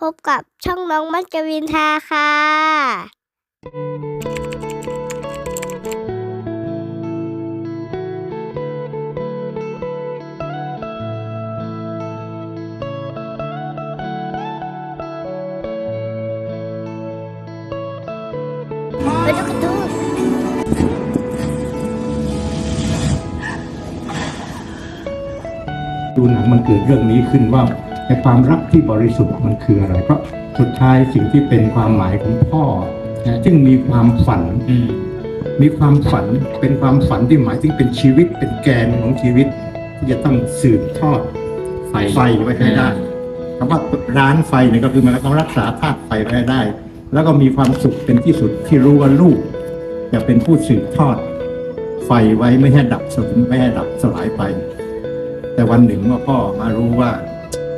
พบกับช่องน้องมัจจวินทาค่ะ ไปดูกร์ตูนดูหนังมันเกิดเรื่องนี้ขึ้นว่า ไอ้ความรักที่บริสุทธิ์มันคืออะไร เพราะสุดท้ายสิ่งที่เป็นความหมายของพ่อนะซึ่งมีความฝันอืมมีความฝันเป็นความฝันที่หมายถึงเป็นชีวิตเป็นแกนของชีวิต ที่จะต้องสืบทอดไฟไฟไว้ให้ได้คำว่าร้านไฟเนี่ยก็คือหมายความรักษาธาตุไฟไว้ให้ได้ แล้วก็มีความสุขเป็นที่สุดที่รู้ว่าลูกจะเป็นผู้สืบทอด ไฟไว้ไม่ให้ดับสูญไม่ให้ดับสลายไป แต่วันหนึ่งเมื่อพ่อมารู้ว่า